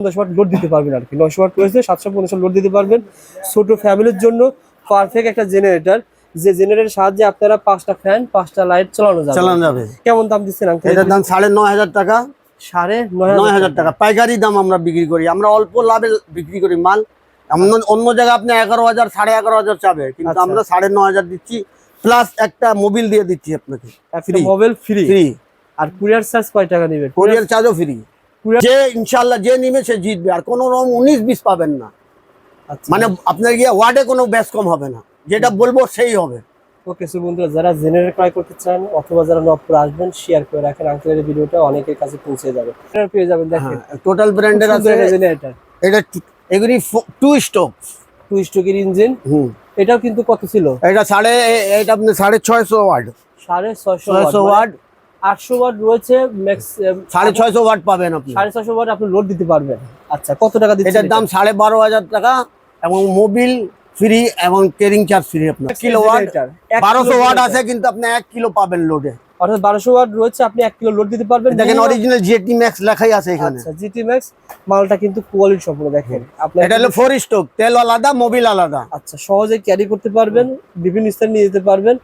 পঞ্চাশ watt load দিতে পারবেন আর কি নয়শো ওয়াট রয়েছে সাতশো পঞ্চাশ লোড দিতে পারবেন। ছোট ফ্যামিলির জন্য পারফেক্ট একটা জেনারেটর যে জেনারেটরের সাহায্যে আপনারা পাঁচটা ফ্যান পাঁচটা লাইট চালানো যাবে। চালানো যাবে। কেমন দাম দিচ্ছেন আঙ্কেল এটার দাম সাড়ে নয় হাজার টাকা। সাড়ে নয় নয় হাজার টাকা। পাইকারি দাম আমরা বিক্রি করি। আমরা অল্প লাভে বিক্রি করি মাল। অন্য- অন্য জায়গায় আপনি এগারো হাজার সাড়ে এগারো হাজার চাবে। কিন্তু আচ্ছা। আমরা সাড়ে ন হাজার দিচ্ছি। প্লাস একটা মোবিল দিয়ে দিচ্ছি আপনাকে। মোবাইল ফ্রি ফ্রি আর কুরিয়ার চার্জ কয় টাকা নেবেন? কোরিয়ার চার্জও ফ্রি যে ইনশাল্লাহ যে নিবে সে জিতবে আর কোনো রকম উনিশ বিশ পাবেন না। আচ্ছা। মানে আপনার গিয়ে ওয়ার্ডে কোনো ব্যাস কম হবে না। যেটা বলব সেই হবে। ওকে সো বন্ধুরা যারা জেনারেল ক্রয় করতে চান অথবা যারা নবপুর আসবেন শেয়ার করে রাখেন। আঙ্কেলের ভিডিওটা অনেকের কাছে পৌঁছে যাবে। পেয়ে যাবেন দেখেন। টোটাল ব্র্যান্ডের আছে জেনারেটর এটা। এগুলি টু স্টক টু স্ট্রোকের ইঞ্জিন হুম। এটাও কিন্তু কত ছিল? এটা সাড়ে এটা আপনি সাড়ে ছয়শো ওয়ার্ড। সাড়ে ছয়শো ওয়াট ওয়াট আটশো ওয়াট রয়েছে সাড়ে ছয়শো ওয়াট পাবেন আপনি। সাড়ে ছয়শো ওয়াট আপনি লোড দিতে পারবেন। আচ্ছা কত টাকা দিচ্ছেন এটার দাম সাড়ে বারো হাজার টাকা এবং মোবিল ফ্রি এবং কেরিং চার্জ ফ্রি আপনার। কিলো ওয়াট বারোশো ওয়াট আছে কিন্তু আপনি এক কিলো পাবেন লোডে অর্থাৎ বারোশো ওয়াট রয়েছে আপনি এক কিলো লোড দিতে পারবেন। দেখেন অরিজিনাল জিএটি ম্যাক্স লেখাই আছে এখানে। আচ্ছা জিটি ম্যাক্স মালটা কিন্তু কোয়ালিটি সম্পূর্ণ দেখেন। আপনার এটা হলো ফোর স্টক তেল আলাদা মোবিল আলাদা। আচ্ছা সহজে ক্যারি করতে পারবেন বিভিন্ন স্থানে নিয়ে যেতে পারবেন।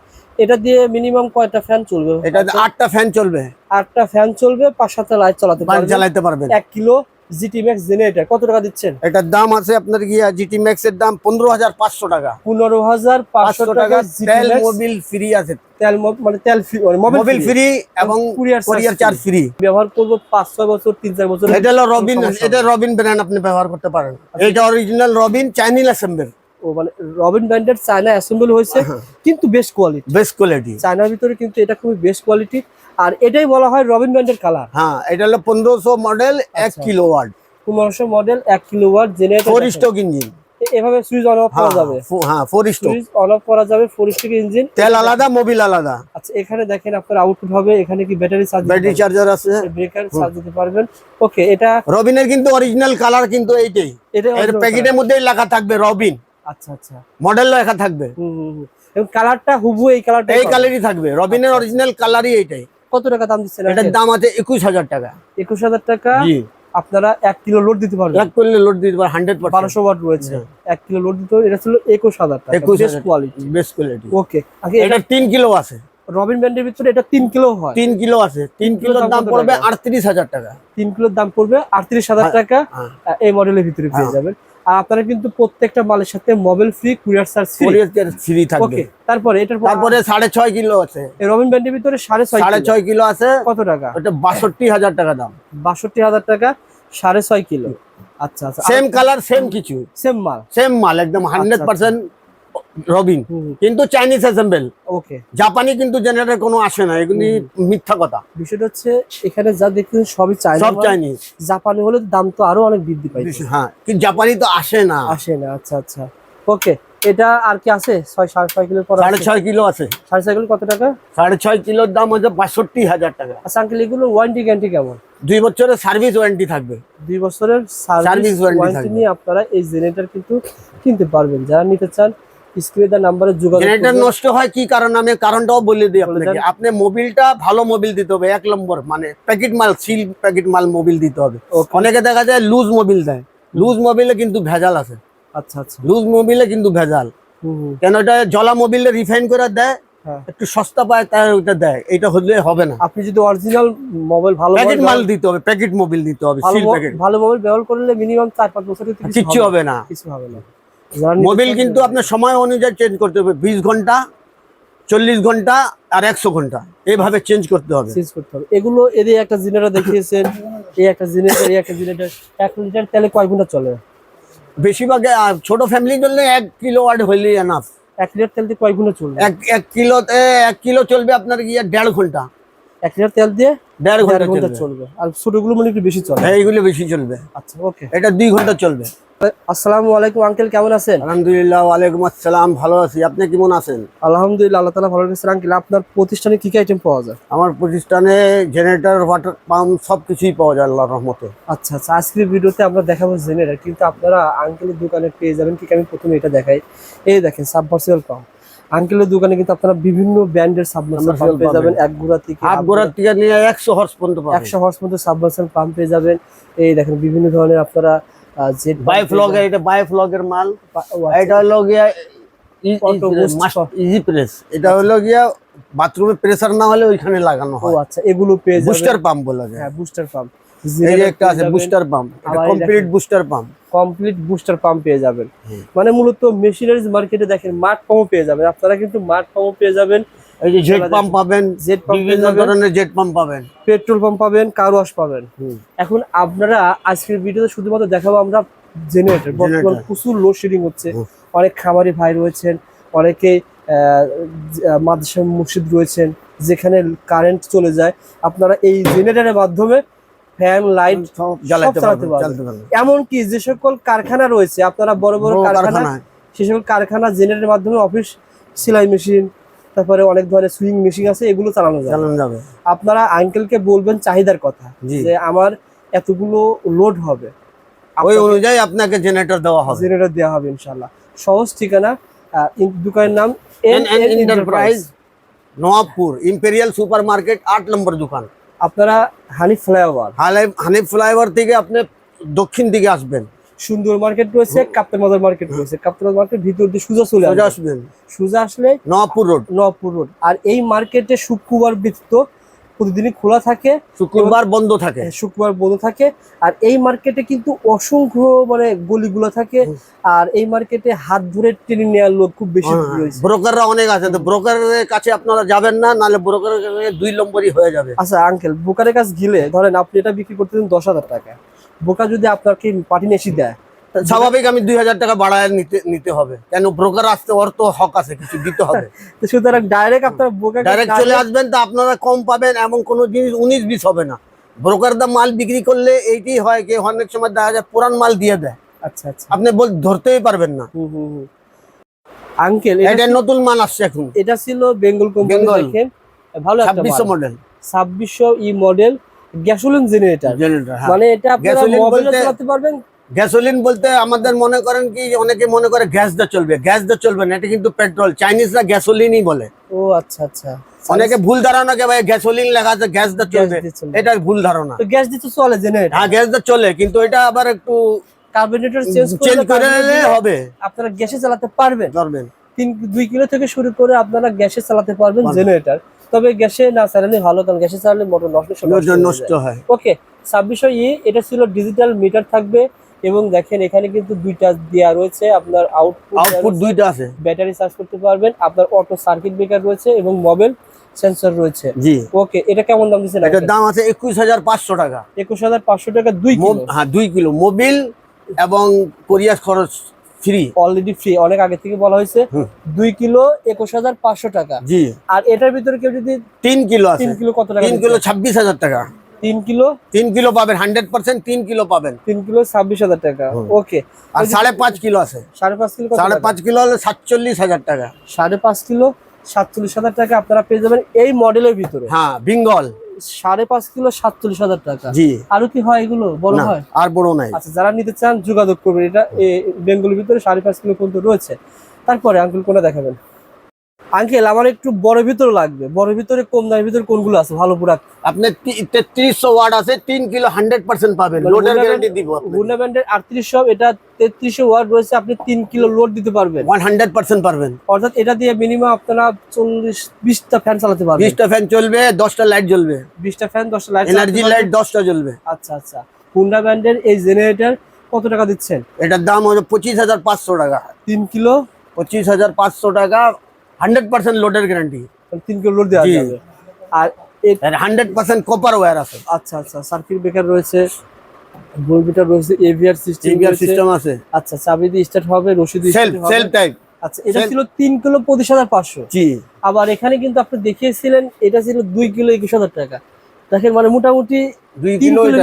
এটা দিয়ে মিনিমাম কয়টা ফ্যান চলবে? এটা আটটা ফ্যান চলবে। আটটা ফ্যান চলবে পাঁচ সাথে লাইট চালাতে পারবেন। চালাইতে পারবেন। এক কিলো জিটি ম্যাক্স জেনারেটর কত টাকা দিচ্ছেন? এটার দাম আছে আপনার গিয়া জিটি ম্যাক্স এর দাম পনেরো হাজার পাঁচশো টাকা। পনেরো হাজার পাঁচশো টাকা তেল মোবিল ফ্রি আছে। তেল মানে তেল ফ্রি মোবিল ফ্রি এবং কুরিয়ার। চার্জ ফ্রি ব্যবহার করব পাঁচ ছয় বছর তিন চার বছর এটা হলো রবিন এটা রবিন ব্র্যান্ড আপনি ব্যবহার করতে পারেন। এটা অরিজিনাল রবিন চাইনিজ অ্যাসেম্বল ও মানে রবিন ব্র্যান্ডের চায়না অ্যাসেম্বল হয়েছে হ্যাঁ। কিন্তু বেস্ট কোয়ালিটি বেস্ট কোয়ালিটি চায়নার ভিতরে কিন্তু এটা খুবই বেস্ট কোয়ালিটি আর এটাই বলা হয় রবিন ব্র্যান্ডের কালার হ্যাঁ এটা হলো পনেরোশো মডেল এক আচ্ছা। কিলো ওয়াট পনেরোশো মডেল এক kilowatt generator four stock engine এভাবে সুইচ অন অফ করা যাবে। হ্যাঁ four stock switch on off করা যাবে ফোর স্টিক ইঞ্জিন তেল আলাদা মোবিল আলাদা। আচ্ছা এখানে দেখেন আপনার আউটপুট হবে এখানে কি ব্যাটারি চার্জ ব্যাটারি চার্জার আছে। ব্রেকার চার্জ দিতে পারবেন। ওকে এটা রবিনের কিন্তু অরিজিনাল কালার কিন্তু এইটাই। এটা এর প্যাকেটের মধ্যেই লেখা থাকবে রবিন আচ্ছা আচ্ছা। মডেল লেখা থাকবে। এবং কালারটা হুবু এই কালারটা এই কালারই থাকবে। রবিনের অরিজিনাল কালারই এইটাই। কত টাকা দাম দিচ্ছেন এটার দাম আছে একুশ হাজার টাকা। একুশ হাজার টাকা। জি। আপনারা এক কিলো লোড দিতে পারবেন। এক করলে লোড দিতে পারে হান্ড্রেড বারোশো ওয়াট রয়েছে। এক কিলো লোড দিতে এটা ছিল একুশ হাজার টাকা। একুশ কোয়ালিটি বেস্ট কোয়ালিটি ওকে এটা তিন কিলো আছে। রবিন ব্র্যান্ডের ভিতরে এটা তিন কিলো হয়। তিন কিলো আছে। তিন কিলোর দাম পড়বে? আটত্রিশ হাজার টাকা। তিন কিলোর দাম পড়বে আটত্রিশ হাজার হ্যাঁ, টাকা। হ্যাঁ। এই মডেলের ভিতরে পেয়ে হ্যাঁ। যাবেন। আর আপনারা কিন্তু প্রত্যেকটা মালের সাথে mobile free courier charge courier free থাকবে। তারপরে এটার তারপরে সাড়ে ছয় কিলো আছে। এই রবিন ব্যান্ডের ভিতরে সাড়ে ছয় সাড়ে কিলো। ছয় কিলো আছে। কত টাকা? বাষট্টি হাজার টাকা দাম। বাষট্টি হাজার টাকা সাড়ে ছয় কিলো। আচ্ছা আচ্ছা। সেম কালার সেম কিছু। সেম মাল। সেম মাল একদম হান্ড্রেড পার্সেন্ট রবিন কিন্তু চাইনিজ অ্যাসেম্বল ওকে জাপানি কিন্তু জেনারেটর কোনো আসে না এগুলি মিথ্যা কথা। বিষয়টা হচ্ছে এখানে যা দেখতেছেন সবই চায়না সব চাইনিজ জাপানি হলে দাম তো আরও অনেক বৃদ্ধি পাই হ্যাঁ কিন্তু জাপানি তো আসে না। আসে না আচ্ছা আচ্ছা। ওকে এটা আর কি আছে? ছয় সাড়ে ছয় পর সাড়ে? ছয় কিলো আছে। সাড়ে ছয় কিলো কত টাকা? সাড়ে ছয় কিলোর দাম হচ্ছে বাষট্টি হাজার টাকা। আচ্ছা আঙ্কেল এগুলো ওয়ারেন্টি গ্যারান্টি কেমন? দুই বছরের সার্ভিস ওয়ারেন্টি থাকবে। দুই বছরের সার্ভিস ওয়ারেন্টি নিয়ে আপনারা এই জেনারেটর কিন্তু কিনতে পারবেন। যারা নিতে চান স্ক্রিনে নাম্বারে যোগাযোগ জেনারেটর নষ্ট হয় কি কারণে? আমি কারণটাও বলে দিই আপনাকে। আপনি মোবিলটা ভালো মোবিল দিতে হবে এক নম্বর। মানে প্যাকেট মাল সিল প্যাকেট মাল মোবিল দিতে হবে। অনেকে দেখা যায় লুজ মোবিল দেয়। লুজ মোবিলে কিন্তু ভেজাল আছে। আচ্ছা আচ্ছা। লুজ মোবিলে কিন্তু ভেজাল। কেন এটা জলা মোবিলে রিফাইন করে দেয় হ্যাঁ। একটু সস্তা পায় তাই ওইটা দেয়। এটা হলে হবে না। আপনি যদি অরিজিনাল মোবাইল ভালো প্যাকেট মাল দিতে হবে প্যাকেট মোবিল দিতে হবে ভালো সিল প্যাকেট ভালো মোবাইল ব্যবহার করলে মিনিমাম চার পাঁচ বছরের তো কিচ্ছু হবে না। কিছু হবে না। মোবিল কিন্তু আপনার সময় অনুযায়ী চেঞ্জ করতে হবে। বিশ ঘণ্টা চল্লিশ ঘণ্টা আর একশো ঘণ্টা। এইভাবে চেঞ্জ করতে হবে। চেঞ্জ করতে হবে। এগুলো এদের একটা জেনারেটর দেখিয়েছেন এই একটা জেনারেটর এই একটা জেনারেটর এক লিটার তেলে কয় ঘণ্টা চলে? বেশিরভাগ ছোট ফ্যামিলির জন্য এক কিলো ওয়াট হইলে এনাফ এক লিটার তেল দিয়ে কয় ঘণ্টা চলবে? এক এক কিলোতে এক কিলো চলবে আপনার গিয়ে দেড় ঘণ্টা। এক লিটার তেল দিয়ে দেড় ঘণ্টা চলবে। চলবে। আর ছোটগুলো মানে একটু বেশি চলে। এইগুলো বেশি চলবে। আচ্ছা ওকে। এটা দুই ঘণ্টা চলবে। আসসালামু আলাইকুম আঙ্কেল কেমন আছেন? আলহামদুলিল্লাহ ওয়ালাইকুম আসসালাম ভালো আছি। আপনি কেমন আছেন? আলহামদুলিল্লাহ আল্লাহ তালা ভালো রেখেছেন। আঙ্কেল আপনার প্রতিষ্ঠানে কি কি আইটেম পাওয়া যায়? আমার প্রতিষ্ঠানে জেনারেটর ওয়াটার পাম্প সব কিছুই পাওয়া যায় আল্লাহর রহমতে। আচ্ছা আচ্ছা আজকের ভিডিওতে আমরা দেখাবো জেনারেটর। কিন্তু আপনারা আঙ্কেলের দোকানে পেয়ে যাবেন। ঠিক আমি প্রথমে এটা দেখাই। এই দেখেন সাবমার্সিবল পাম্প আঙ্কেলের দোকানে কিন্তু আপনারা বিভিন্ন ব্র্যান্ডের সাবমার্সেল পাম্প পেয়ে যাবেন। এক গুড়া থেকে গোড়ার থেকে নিয়ে একশো হর্স পর্যন্ত একশো হর্স মধ্যে সাবমার্সেল পাম্প পেয়ে যাবেন। এই দেখেন বিভিন্ন ধরনের আপনারা জেট বাই ফ্লগের এটা বাই ফ্লগের মাল আচ্ছা। এটা হলো গিয়া ইজি প্রেস এটা হলো গিয়া বাথরুমে প্রেসার না হলে ওইখানে লাগানো হয়। আচ্ছা এগুলো পেয়ে বুস্টার পাম্প বলা যায়। হ্যাঁ বুস্টার পাম্প এই যে একটা আছে booster pump complete booster pump complete booster pump পেয়ে যাবেন। মানে মূলত মেশিনারিজ মার্কেটে দেখেন মাঠ পাম্পও পেয়ে যাবেন। আপনারা কিন্তু মাঠ পাম্পও পেয়ে যাবেন। এই যে জেট পাম্প পাবেন জেট পাম্প পেয়ে বিভিন্ন যাবেন। ধরনের জেট পাম্প পাবেন। পেট্রোল পাম্প পাবেন কার ওয়াশ পাবেন। এখন আপনারা আজকের ভিডিওতে শুধুমাত্র দেখাবো আমরা জেনারেটর বর্তমানে। প্রচুর লোডশেডিং হচ্ছে। অনেক খামারি ভাই রয়েছেন অনেকে মাদ্রাসা মসজিদ রয়েছেন যেখানে কারেন্ট চলে যায়। আপনারা এই জেনারেটরের মাধ্যমে ফ্যান লাইট জ্বালাতে পারবেন এমনকি যে সকল কারখানা রয়েছে আপনারা বড় বড় কারখানা সে সকল কারখানা জেনারেটের মাধ্যমে অফিস সেলাই মেশিন তারপরে অনেক ধরনের সুইং মেশিন আছে এগুলো চালানো যাবে। আপনারা আঙ্কেলকে বলবেন চাহিদার কথা যে আমার এতগুলো লোড হবে। ওই অনুযায়ী আপনাকে জেনারেটর দেওয়া হবে। জেনারেটর দেওয়া হবে ইনশাল্লাহ সহজ ঠিকানা দোকানের নাম N N enterprise Nawabpur imperial super market আট নম্বর দোকান। আপনারা হানি ফ্লাইওভার। হানি হানিফ ফ্লাইওভার থেকে আপনি দক্ষিণ দিকে আসবেন। সুন্দর মার্কেট রয়েছে কাপ্তান বাজার মার্কেট রয়েছে। কাপ্তান বাজার মার্কেট ভিতর দিয়ে সোজা চলে আসবেন সোজা আসলে নপুর রোড। নপুর রোড। আর এই মার্কেটে শুক্রবার ব্যতীত প্রতিদিনই খোলা থাকে শুক্রবার বন্ধ থাকে। শুক্রবার বন্ধ থাকে। আর এই মার্কেটে কিন্তু অসংখ্য মানে গলিগুলো থাকে। আর এই মার্কেটে হাত ধরে টেনে নেওয়ার লোক খুব বেশি হ্যাঁ, রয়েছে ব্রোকাররা অনেক আছে তো ব্রোকারের কাছে আপনারা যাবেন না নাহলে ব্রোকারের কাছে দুই নম্বরই হয়ে যাবে। আচ্ছা আঙ্কেল বোকারের কাছে গেলে ধরেন আপনি এটা বিক্রি করতে দেন দশ হাজার টাকা। বোকা যদি আপনাকে পাটি নেশি দেয় স্বাভাবিক আমি দুই হাজার টাকা বাড়ায় নিতে নিতে হবে। কেন ব্রোকার আসতে ওর তো হক আছে কিছু দিতে হবে। সুতরাং ডাইরেক্ট আপনার ডাইরেক্ট চলে আসবেন তো আপনারা কম পাবেন এমন কোনো জিনিস উনিশ বিশ হবে না। ব্রোকার দা মাল বিক্রি করলে এইটি হয় কি অনেক সময় দেখা যায় পুরান মাল দিয়ে দেয়। আচ্ছা আচ্ছা। আপনি বল ধরতেই পারবেন না। আঙ্কেল এটা নতুন মাল আসছে এখন। এটা ছিল বেঙ্গল কোম্পানি দেখেন। ভালো একটা মডেল ছাব্বিশশো E model gasoline generator generator মানে এটা আপনারা মোবাইলে চালাতে পারবেন গ্যাসোলিন বলতে আমাদের মনে করেন কি অনেকে মনে করে গ্যাস দা চলবে। গ্যাস দা চলবে না এটা কিন্তু পেট্রোল। চাইনিজরা গ্যাসোলিনই বলে। ও আচ্ছা আচ্ছা। অনেকে ভুল ধারণা কে ভাই গ্যাসোলিন লেখা আছে গ্যাস দা চলবে। এটা ভুল ধারণা। তো গ্যাস দিতে চলে জেনারেটর। হ্যাঁ গ্যাস দা চলে কিন্তু এটা আবার একটু কার্বোরেটর চেঞ্জ করে হবে। আপনারা গ্যাসে চালাতে পারবেন। ধরবেন তিন দুই কিলো থেকে শুরু করে আপনারা গ্যাসে চালাতে পারবেন পারবেন। জেনারেটর। তবে গ্যাসে না চালালে ভালো কারণ গ্যাসে চালালে মোটর নষ্ট নষ্ট হয়ে। হয় ওকে ছাব্বিশশো ই এটা ছিল ডিজিটাল মিটার থাকবে। এবং দেখেন এখানে কিন্তু দুইটা দেওয়া রয়েছে আপনার আউটপুট আউটপুট দুইটা আছে। ব্যাটারি চার্জ করতে পারবেন আপনার অটো সার্কিট ব্রেকার রয়েছে এবং মোবাইল সেন্সর রয়েছে। জি। ওকে এটা কেমন দাম দিচ্ছেন এটার দাম আছে একুশ হাজার পাঁচশো টাকা। একুশ হাজার পাঁচশো টাকা দুই কিলো। হ্যাঁ দুই কিলো। মোবিল এবং কোরিয়ার খরচ ফ্রি অলরেডি ফ্রি অনেক আগে থেকে বলা হয়েছে। দুই কিলো একুশ হাজার পাঁচশো টাকা। জি। আর এটার ভিতরে কেউ যদি তিন কিলো আছে। তিন কিলো কত টাকা তিন কিলো ছাব্বিশ হাজার টাকা। তিন কিলো? তিন কিলো পাবেন হান্ড্রেড পার্সেন্ট তিন কিলো পাবেন। তিন কিলো ছাব্বিশ হাজার টাকা ওকে। আর সাড়ে পাঁচ কিলো আছে। সাড়ে পাঁচ কিলো সাড়ে? পাঁচ কিলো হলে সাতচল্লিশ হাজার টাকা। সাড়ে পাঁচ কিলো সাতচল্লিশ হাজার টাকা আপনারা পেয়ে যাবেন এই মডেলের ভিতরে। হ্যাঁ বেঙ্গল। সাড়ে পাঁচ কিলো সাতচল্লিশ হাজার টাকা। জি। আরও কি হয় এগুলো? বড় হয়? আর বড় নাই। আচ্ছা যারা নিতে চান যোগাযোগ করবেন। এটা বেঙ্গলের ভিতরে সাড়ে পাঁচ কিলো পর্যন্ত রয়েছে। তারপরে আঙ্কেল কোনটা দেখাবেন? আঙ্কেল আমার একটু বড় ভিতরে লাগবে। বড় ভিতরে কম দামের ভিতরে কোনগুলো আছে? ভালো প্রোডাক্ট আপনার তেত্রিশশো ওয়াট আছে তিন কিলো হান্ড্রেড পার্সেন্ট পাবেন। মানে লোডের গ্যারান্টি দিব গুন্ডা ব্যান্ডের আটত্রিশশো এটা তেত্রিশশো ওয়াট রয়েছে আপনি তিন কিলো লোড দিতে পারবেন। ওয়ান হান্ড্রেড পার্সেন্ট পারবেন। অর্থাৎ এটা দিয়ে মিনিমাম আপনারা চল্লিশ বিশটা ফ্যান চালাতে পারবেন। বিশটা ফ্যান চলবে দশটা লাইট জ্বলবে। বিশটা ফ্যান দশটা লাইট এনার্জি লাইট দশটা জ্বলবে। আচ্ছা আচ্ছা। হুন্ডা ব্র্যান্ডের এই জেনারেটর কত টাকা দিচ্ছেন? এটার দাম হলো পঁচিশ হাজার পাঁচশো টাকা। তিন কিলো? পঁচিশ হাজার পাঁচশো টাকা হান্ড্রেড পার্সেন্ট লোডের গ্যারান্টি। তিন কিলো লোড দেওয়া যাবে। আর হান্ড্রেড পার্সেন্ট কপার ওয়্যার আছে। আচ্ছা আচ্ছা সার্কিট ব্রেকার রয়েছে রয়েছে এভিআর সিস্টেম টিভিআর সিস্টেম আছে। আচ্ছা চাবি দিয়ে স্টার্ট হবে রশি দিয়ে সেলফ সেলফ টাইপ আচ্ছা এটা ছিল তিন কিলো পঁচিশ হাজার পাঁচশো। জি। আবার এখানে কিন্তু আপনি দেখিয়েছিলেন এটা ছিল দুই কিলো একুশ হাজার টাকা। দেখেন মানে মোটামুটি দুই তিন কিলো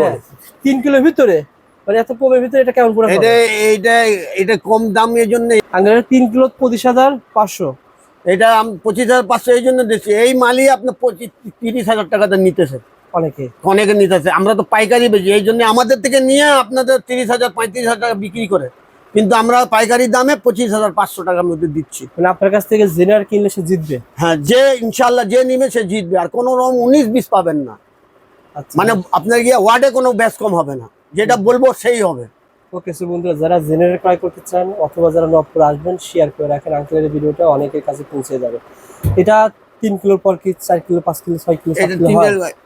হ্যাঁ, তিন কিলোর ভিতরে মানে এত কমের ভিতরে এটা কেমন করে এটা এইটা এটা কম দাম এই জন্য। আঙ্গেলের তিন কিলো পঁচিশ হাজার পাঁচশো। এটা পঁচিশ হাজার পাঁচশো এই জন্য দিচ্ছি। এই মালই আপনার পঁচিশ তিরিশ হাজার টাকাতে নিতেছে। অনেকে। অনেকে নিতেছে। আমরা তো পাইকারি বেশি এই জন্য আমাদের থেকে নিয়ে আপনাদের তিরিশ হাজার পঁয়ত্রিশ হাজার টাকা বিক্রি করে। কিন্তু আমরা পাইকারি দামে পঁচিশ হাজার পাঁচশো টাকার মধ্যে দিচ্ছি। মানে আপনার কাছ থেকে জেনে আর কিনলে সে জিতবে? হ্যাঁ যে ইনশাল্লাহ যে নিবে সে জিতবে। আর কোনো রকম উনিশ বিশ পাবেন না। আচ্ছা। মানে আপনার গিয়ে ওয়ার্ডে কোনো ব্যাস কম হবে না। যেটা বলব সেই হবে। ওকে সো বন্ধুরা যারা জেনারেল ক্রয় করতে চান অথবা যারা নবপুর আসবেন শেয়ার করে রাখেন। আঙ্কেলের ভিডিওটা অনেকের কাছে পৌঁছে যাবে। এটা তিন কিলোর পর কি চার কিলো পাঁচ কিলো ছয় কিলো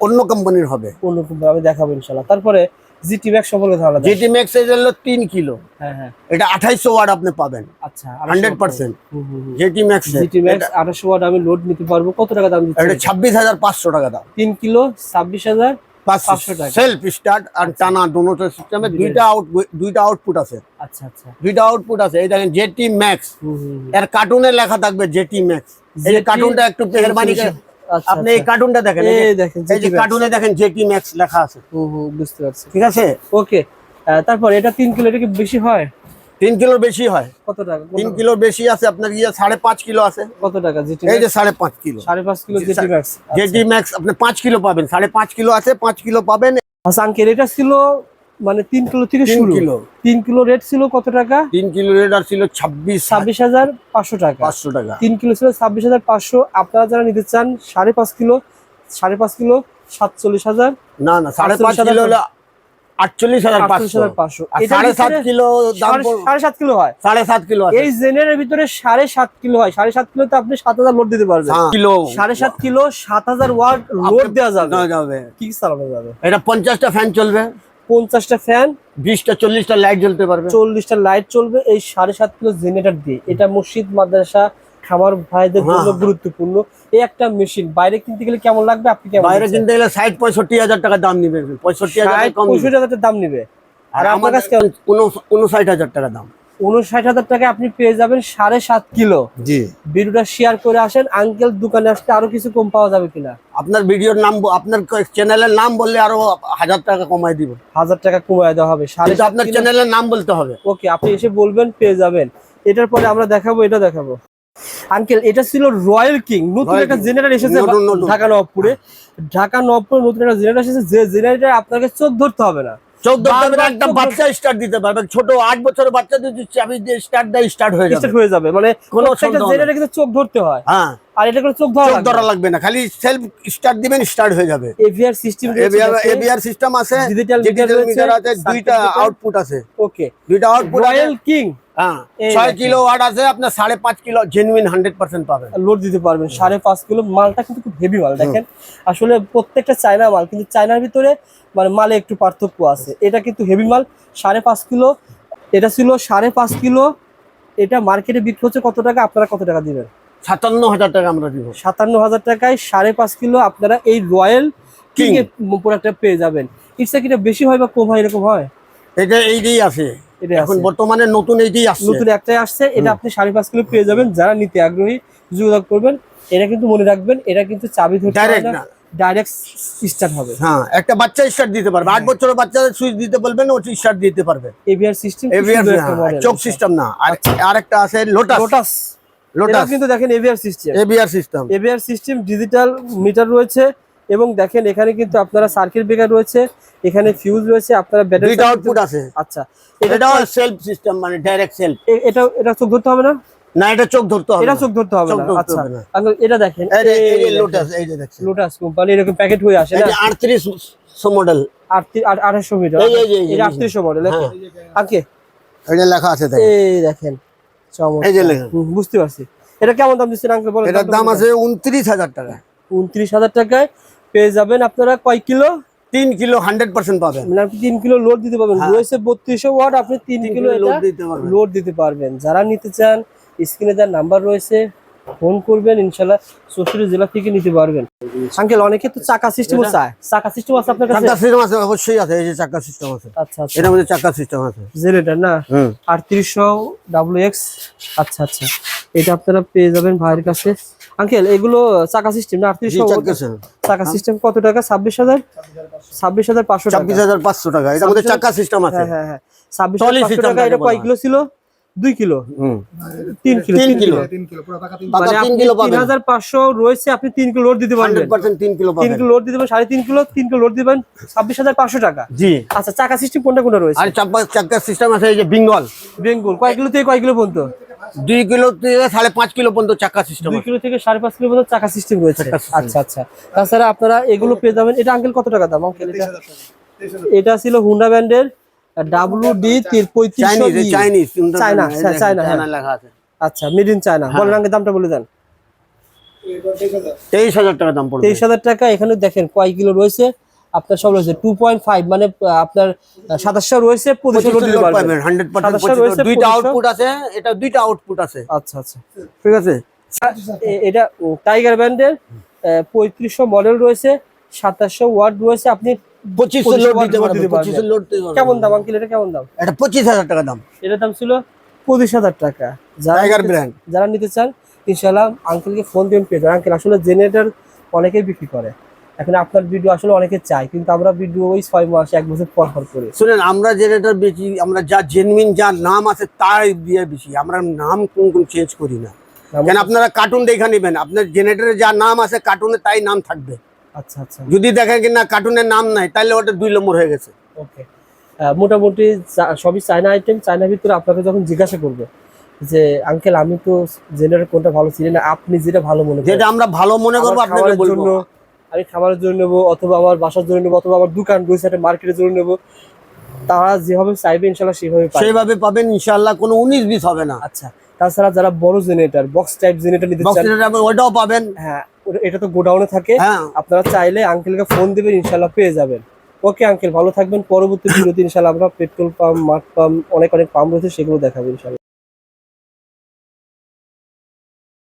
অন্য কোম্পানির হবে। অন্য আমি দেখাবো ইনশাল্লাহ তারপরে জিটি ম্যাক্স সম্পর্কে ধারণা দেন। জিটি ম্যাক্স এর হলো তিন কিলো। হ্যাঁ হ্যাঁ। এটা আঠাইশো ওয়াট আপনি পাবেন। আচ্ছা hundred percent GT Max GT Max আঠাশশো ওয়াট আমি লোড নিতে পারব। কত টাকা দাম এটা ছাব্বিশ হাজার পাঁচশো টাকা দাম। তিন কিলো ছাব্বিশ হাজার পাঁচশো টাকা। সেলফ স্টার্ট আর টানা দুটো সিস্টেমে দুইটা। আউট দুইটা আউটপুট আছে। আচ্ছা আচ্ছা। দুইটা আউটপুট আছে। এই দেখেন জেটি ম্যাক্স। এর কার্টুনে লেখা থাকবে জেটি ম্যাক্স এই কার্টুনটা একটু মেহরবানি আচ্ছা, আপনি এই আচ্ছা। কার্টুনটা দেখেন। এই দেখেন এই যে কার্টুনে দেখেন জেটি ম্যাক্স লেখা আছে। বুঝতে পারছি। ঠিক আছে? ওকে তারপর এটা তিন কিলো এটা কি বেশি হয়? তিন কিলোর বেশি হয়। কত টাকা? তিন কিলোর বেশি আছে আপনার ইয়ে সাড়ে পাঁচ কিলো আছে। কত টাকা? এই যে সাড়ে পাঁচ কিলো। সাড়ে পাঁচ কিলো জিটি ম্যাক্স জেটি ম্যাক্স আপনি পাঁচ কিলো পাবেন সাড়ে পাঁচ কিলো আছে পাঁচ কিলো পাবেন। আচ্ছা আঙ্কেল এটা ছিল মানে তিন কিলো থেকে শুরু। কিলো। তিন কিলো রেট ছিল কত টাকা? তিন কিলো রেট আর ছিল ছাব্বিশ ছাব্বিশ হাজার পাঁচশো টাকা। পাঁচশো টাকা। তিন কিলো ছিল ছাব্বিশ হাজার পাঁচশো। আপনারা যারা নিতে চান সাড়ে পাঁচ কিলো সাড়ে পাঁচ কিলো সাতচল্লিশ হাজার না না সাড়ে পাঁচ কিলো হাজার আটচল্লিশ হাজার পাঁচশো। সাড়ে সাত কিলো দাম সাড়ে- সাত কিলো হয়। সাড়ে সাত কিলো এই জেনের ভিতরে সাড়ে সাত কিলো হয়। সাড়ে সাত কিলোতে আপনি সাত হাজার লোড দিতে পারবেন। হ্যাঁ, কিলো। সাড়ে সাত কিলো সাত হাজার ওয়াট লোড দেওয়া যাবে। যাবে। কি চালানো যাবে? এটা পঞ্চাশটা ফ্যান চলবে। পঞ্চাশটা ফ্যান বিশটা চল্লিশটা লাইট জ্বলতে পারবে। চল্লিশটা লাইট চলবে এই সাড়ে সাত কিলো জেনারেটর দিয়ে। এটা মসজিদ মাদ্রাসা খামার ভাইদের জন্য হ্যাঁ। গুরুত্বপূর্ণ। এই একটা মেশিন বাইরে কিনতে গেলে কেমন লাগবে? আপনি কেমন বাইরে কিনতে গেলে ষাট পঁয়ষট্টি হাজার টাকা দাম নিবে। পঁয়ষট্টি হাজার। পঁয়ষট্টি হাজার টাকা দাম নিবে। আর আমার কাছে উনষাট হাজার টাকা দাম। উনষাট হাজার টাকায় আপনি পেয়ে যাবেন সাড়ে সাত কিলো। জি। ভিডিওটা শেয়ার করে আসেন। আঙ্কেল দোকানে আসতে আরও কিছু কম পাওয়া যাবে কিনা? আপনার ভিডিওর নাম আপনার চ্যানেলের নাম বললে আরও হাজার টাকা কমাই দিব। হাজার টাকা কমায় দেওয়া হবে। আপনার চ্যানেলের নাম বলতে হবে। ওকে আপনি এসে বলবেন পেয়ে যাবেন। এটার পরে আমরা দেখাবো এটা দেখাবো। আঙ্কেল এটা ছিল রয়্যাল কিং। নতুন একটা। জেনারেল এসেছে। ঢাকা নবপুরে ঢাকা নবপুরে নতুন একটা জেনারেল এসেছে যে জেনারেটর আপনাকে চোখ ধরতে হবে না। একটা চোদ্দ- বাচ্চা স্টার্ট দিতে পারবে ছোট আট বছরের বাচ্চা যদি চাবি দিয়ে স্টার্ট দেয় স্টার্ট হয়ে যাবে। স্টার্ট হয়ে যাবে। মানে কোনো প্রত্যেকটা জেনারেটর কিন্তু চোখ ধরতে হয়। হ্যাঁ। আর এটা করে চোখ ধরা চোখ ধরা লাগবে না খালি সেলফ স্টার্ট দিবেন স্টার্ট হয়ে যাবে। এভিআর সিস্টেম এবিআর সিস্টেম আছে ডিজিটাল মিটার আছে দুইটা আউটপুট আছে। ওকে দুইটা আউটপুট রয়্যাল কিং হ্যাঁ কিলো ওয়াট আছে আপনার সাড়ে পাঁচ কিলো জেনুইন পাবেন। লোড দিতে পারবেন সাড়ে পাঁচ কিলো মালটা কিন্তু খুব হেভি মাল দেখেন। আসলে প্রত্যেকটা চায়না মাল কিন্তু চায়নার ভিতরে মানে মালে একটু পার্থক্য আছে। এটা কিন্তু হেভি মাল সাড়ে পাঁচ কিলো এটা ছিল সাড়ে পাঁচ কিলো এটা মার্কেটে বিক্রি হচ্ছে কত টাকা আপনারা কত টাকা দিবেন? সাতান্ন হাজার টাকা আমরা দিব। সাতান্ন হাজার টাকায় সাড়ে পাঁচ কিলো আপনারা এই রয়্যাল কিং। প্রোডাক্টটা পেয়ে যাবেন। ইটসা কিটা বেশি হয় বা কম হয় এরকম হয়? এটা এইটাই আছে। এখন বর্তমানে নতুন এইটাই আসছে। নতুন একটাই আসছে। এটা আপনি সাড়ে পাঁচ কিলো পেয়ে যাবেন। যারা নিতে আগ্রহী যোগাযোগ করবেন। এটা কিন্তু মনে রাখবেন এটা কিন্তু চাবি ধরতে ডাইরেক্ট না। ডাইরেক্ট স্টার্ট হবে। হ্যাঁ একটা বাচ্চা স্টার্ট দিতে পারবে। আট বছরের বাচ্চা সুইচ দিতে বলবেন ও স্টার্ট দিতে পারবে। এভিআর সিস্টেম এভিআর চোখ সিস্টেম না। আর আরেকটা আছে লোটাস লোটাস লোটাস কিন্তু দেখেন AVR system AVR system AVR system digital meter রয়েছে এবং দেখেন এখানে কিন্তু আপনারা সার্কিট ব্রেকার রয়েছে এখানে ফিউজ রয়েছে আপনারা ব্যাটারি আউটপুট আছে। আচ্ছা এটা সেলফ সিস্টেম মানে ডাইরেক্ট সেলফ এটা এটা চোখ ধরতে হবে না? না এটা চোখ ধরতে হবে এটা চোখ ধরতে হবে না আচ্ছা। এটা দেখেন এই লোটাস এই যে দেখছেন লোটাস কোম্পানি এরকম প্যাকেট হয়ে আসে যে আটত্রিশশো মডেল আঠাশশো মিটার এই- এই- এই- এই- এটা আটত্রিশশো মডেল হ্যাঁ। আঙ্কে এটা লেখা আছে দেখেন। এই দেখেন। এই যে লেখা। বুঝতে পারছি। এটা কেমন দাম দিচ্ছেন আঙ্কেল বলেন? এটার দাম আছে উনত্রিশ হাজার টাকা। উনত্রিশ হাজার টাকায় পেয়ে যাবেন আপনারা কয় কিলো? তিন কিলো হান্ড্রেড পার্সেন্ট পাবেন। মানে আপনি তিন কিলো লোড দিতে পারবেন। হ্যাঁ। রয়েছে বত্রিশশো ওয়াট আপনি তিন কিলো কিলো লোড দিতে পারবেন। লোড দিতে পারবেন। যারা নিতে চান স্ক্রিনে যার নাম্বার রয়েছে ফোন করবেন ইনশাল্লাহ চৌষট্টি জেলা থেকে নিতে পারবেন। আঙ্কেল অনেকে তো চাকা সিস্টেমও এটা- চায়। চাকা সিস্টেম আছে আপনার কাছে? চাকা সিস্টেম আছে অবশ্যই আছে এই যে চাকা সিস্টেম আছে। আচ্ছা আচ্ছা। এটার মধ্যে চাকা সিস্টেম আছে। জেনেটার না? হুম। আটত্রিশশো ডাব্লিউ এক্স আচ্ছা আচ্ছা। এটা আপনারা পেয়ে যাবেন ভাইয়ের কাছে। আঙ্কেল এগুলো চাকা সিস্টেম না? জি আটত্রিশশো চাকা system। চাকা সিস্টেম কত টাকা? ছাব্বিশ হাজার? ছাব্বিশ হাজার পাঁচশো টাকা। ছাব্বিশ হাজার পাঁচশো টাকা। এটার মধ্যে চাকা সিস্টেম আছে। হ্যাঁ হ্যাঁ হ্যাঁ। ছাব্বিশ Trolley হাজার পাঁচশো system টাকা এটা কয় কিলো ছিল? দুই কিলো। হুম। তিন কিলো তিন তিন কিলো। তিন কিলো তিন মানে হাজার পাঁচশো রয়েছে আপনি তিন কিলো লোড দিতে পারবেন। তিন কিলো তিন কিলো লোড দিতে পারবেন সাড়ে তিন কিলো তিন কিলো লোড দিবেন ছাব্বিশ হাজার পাঁচশো টাকা। জি। আচ্ছা চাকা সিস্টেম কোনটা কোনটা রয়েছে? আর চাক্কার সিস্টেম আছে এই যে বেঙ্গল। বেঙ্গল কয় কিলো থেকে কয় কিলো পর্যন্ত? দুই কিলো থেকে সাড়ে পাঁচ কিলো পর্যন্ত চাক্কা সিস্টেম দুই কিলো থেকে সাড়ে পাঁচ কিলো পর্যন্ত চাকা সিস্টেম রয়েছে। আচ্ছা আচ্ছা। তাছাড়া আপনারা এগুলো পেয়ে যাবেন। এটা আঙ্কেল কত টাকা দাম আঙ্কেল এটা এটা ছিল হুন্ডা ব্র্যান্ডের ডাব্লিউ ডি পঁয়ত্রিশশো Chinese Chinese China, China, China হ্যাঁ। লেখা আছে। আচ্ছা মেড ইন চায়না বলেন দামটা বলে দেন। তেইশ হাজার টাকা দাম পড়বে। তেইশ হাজার টাকা এখানে দেখেন কয় কিলো রয়েছে। আপনার সব রয়েছে টু পয়েন্ট ফাইভ মানে আপনার সাতাশশো রয়েছে দুইটা আউটপুট আছে এটা দুইটা আউটপুট আছে। আচ্ছা আচ্ছা। ঠিক আছে। এটা টাইগার ব্র্যান্ডের পঁয়ত্রিশশো মডেল রয়েছে সাতাশশো ওয়াট রয়েছে। আপনি পঁচিশশো লোড দিতে পারবে পঁচিশশো লোড কেমন দাম আঙ্কেল এটা? কেমন দাম? এটা পঁচিশ হাজার টাকা দাম। এটার দাম ছিল পঁচিশ হাজার টাকা। ব্র্যান্ড যারা নিতে চান ইনশাল্লাহ আঙ্কেলকে ফোন পেয়ে আঙ্কেল আসলে জেনারেটর অনেকেই বিক্রি করে। এখন আপনার ভিডিও আসলে অনেকে চাই কিন্তু আমরা ভিডিও ওই ছয় মাস এক বছর পর পর করি। শুনেন আমরা যেটা বেশি আমরা যা জেনুইন যার নাম আছে তাই দিয়ে বেশি। আমরা নাম কোন কোন চেঞ্জ করি না। কেন আপনারা কার্টুন দেখে নেবেন। আপনার জেনারেটরে যা নাম আছে কার্টুনে তাই নাম থাকবে। আচ্ছা আচ্ছা। যদি দেখেন কি না কার্টুনের নাম নাই তাহলে ওটা দুই নম্বর হয়ে গেছে। ওকে মোটামুটি সবই চায়না আইটেম চায়নার ভিতরে আপনাকে যখন জিজ্ঞাসা করবে যে আঙ্কেল আমি তো জেনারেটর কোনটা ভালো চিনি না? আপনি যেটা ভালো মনে করেন। যেটা আমরা ভালো মনে করব আপনাকে বলব। জন্য আমি খাবারের জন্য নেব অথবা আমার বাসার জন্য নেব অথবা আমার দোকান রয়েছে মার্কেটের জন্য নেব। তারা যেভাবে চাইবে ইনশাল্লাহ সেভাবে পাবে। সেইভাবে পাবেন ইনশাল্লাহ কোনো উনিশ বিশ হবে না। আচ্ছা তাছাড়া যারা বড় জেনারেটর বক্স টাইপ জেনারেটর নিতে চান ওইটাও পাবেন। হ্যাঁ এটা তো গোডাউনে থাকে। হ্যাঁ। আপনারা চাইলে আঙ্কেলকে ফোন দিবেন ইনশাল্লাহ পেয়ে যাবেন। ওকে আঙ্কেল ভালো থাকবেন। পরবর্তী ভিডিওতে ইনশাল্লাহ আমরা পেট্রোল পাম্প মাঠ পাম্প অনেক অনেক পাম্প রয়েছে সেগুলো দেখাবো ইনশাল্লাহ